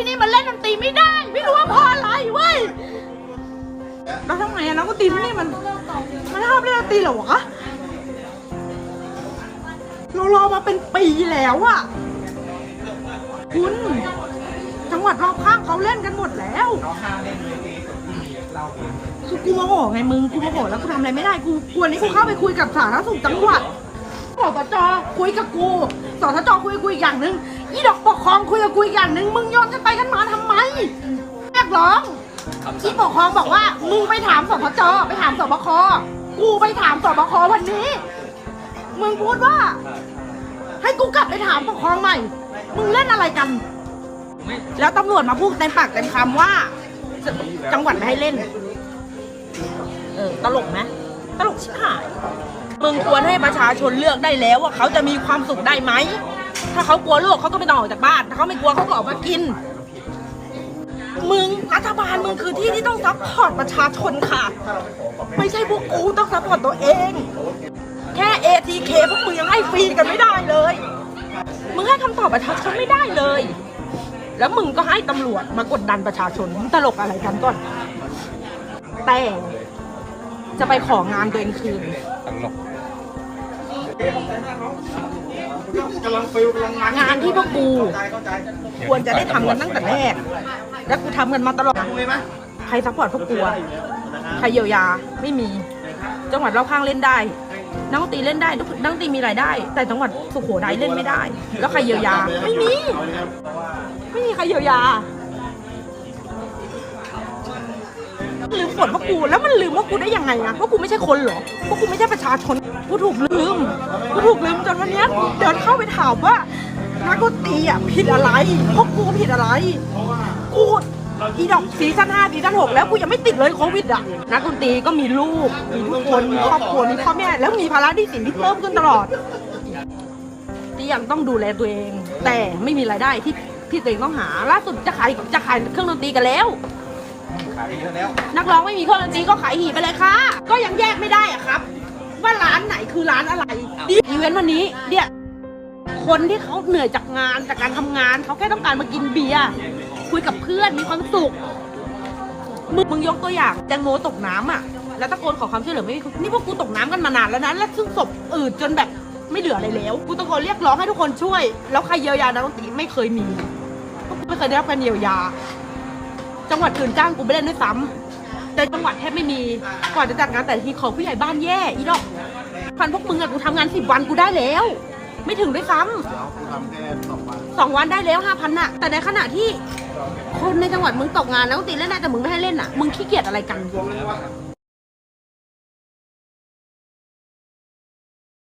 ที่นี่มันเล่นดนตรีไม่ได้ ไม่รู้ว่าเพราะอะไรเว้ยแล้วทำไมอะนักดนตรีที่นี่มันมันห้ามเล่นดนตรีเหรอวะเรารอมาเป็นปีแล้วอะคุณจังหวัดรอบข้างเขาเล่นกันหมดแล้วคือกูโมโหไงมึงกูโมโหแล้วกูทำอะไรไม่ได้กูควรนี้กูเข้าไปคุยกับสาธารณสุขจังหวัดสสจคุยกับกูสสจคุยกับกูอีกอย่างหนึ่ง อีดอกปกครองคุยกับกูอีกอย่างหนึ่งมึงโยนกันไปกันมาทำไมเรียกร้องอีปกครองบอกว่า มึงไปถามสสจไปถามสบคกูไปถามสบควันนี้ มึงพูดว่า ให้กูกลับไปถามปกครองใหม่ มึงเล่นอะไรกัน แล้วตำรวจมาพูดเต็มปากเต็มคำว่า จังหวัดไม่ให้เล่น เออตลกไหมตลกชิบหายมึงควรให้ประชาชนเลือกได้แล้วว่าเขาจะมีความสุขได้ไหม ถ้าเขากลัวโรคเขาก็ไม่ต้องออกจากบ้าน ถ้าเขาไม่กลัวเขาก็ออกมากิน มึงรัฐบาลมึงคือที่ที่ต้องซัพพอร์ตประชาชนค่ะ ไม่ใช่พวกกูต้องซัพพอร์ตตัวเอง แค่ ATK พวกมึงยังให้ฟรีกันไม่ได้เลย มึงให้คำตอบประชาชนไม่ได้เลย แล้วมึงก็ให้ตำรวจมากดดันประชาชนมึงตลกอะไรกันก่อน แต่จะไปของานตัวเองคืนตลกำลังฟิลกำลังมันงานที่พวกกูเข้าใจเข้าใจควรจะได้ทำกันตั้งแต่แรก แล้วกูทำกันมาตลอดคุยไหมใครซัพพอร์ตพวกกูอะใครเยียวยาไม่มี จังหวัดรอบข้างเล่นได้ นักดนตรีเล่นได้นักดนตรีมีรายได้ แต่จังหวัดสุโขทัยเล่นไม่ได้ แล้วใครเยียวยา ไม่มี ไม่มีใครเยียวยา ลืมกดพวกกู แล้วมันลืมว่ากูได้ยังไงอะว่ากูไม่ใช่คนเหรอว่ากูไม่ใช่ประชาชน กูถูกลืม กูถูกลืมจนวันเนี้ยกูเดินเข้าไปถามว่านักดนตรีอะผิดอะไรพวกกูผิดอะไร กูอีดอกซีซั่นห้าซีซั่นหกแล้วกูยังไม่ติดเลยโควิดอะ นักดนตรีก็มีลูก มีทุกคน มีครอบครัว มีพ่อแม่ แล้วมีภาระหนี้สินที่เพิ่มขึ้นตลอดที่ยังต้องดูแลตัวเอง แต่ไม่มีรายได้ที่ที่ตัวเองต้องหา ล่าสุดจะขายจะขายเครื่องดนตรีกันแล้ว ขายดีแล้วนักร้องไม่มีเครื่องดนตรีก็ขายหีไปเลยค่ะ ก็ยังแยกไม่ได้อะครับ ว่าร้านไหนคือร้านอะไรอีเวนต์วันนี้เนี่ยคนที่เขาเหนื่อยจากงานจากการทำงานเขาแค่ต้องการมากินเบียร์คุยกับเพื่อนมีความสุข มึงมึงยกตัวอย่างแตงโมตกน้ำอะ แล้วตะโกนขอความช่วยเหลือไม่มีคนนี่พวกกูตกน้ำกันมานานแล้วนะแล้วซึ่งศพอืดจนแบบไม่เหลืออะไรแล้วกูตะโกนเรียกร้องให้ทุกคนช่วย แล้วใครเยียวยานักดนตรีไม่เคยมีพวกกูไม่เคยได้รับการเยียวยา จังหวัดอื่นจ้างกูไปเล่นด้วยซ้ำแต่จังหวัดแทบไม่มี ก่อนจะจัดงานแต่ละทีของผู้ใหญ่บ้านแย่อีดอกพันพวกมึงอะกูทำงานสิบวันกูได้แล้ว ไม่ถึงด้วยซ้ำเรากูทำแค่สองวันสองวันได้แล้วห้าพันน่ะ แต่ในขณะที่คนในจังหวัดมึงตกงานแล้วตีเล่นได้แต่มึงไม่ให้เล่นอะ มึงขี้เกียจอะไรกัน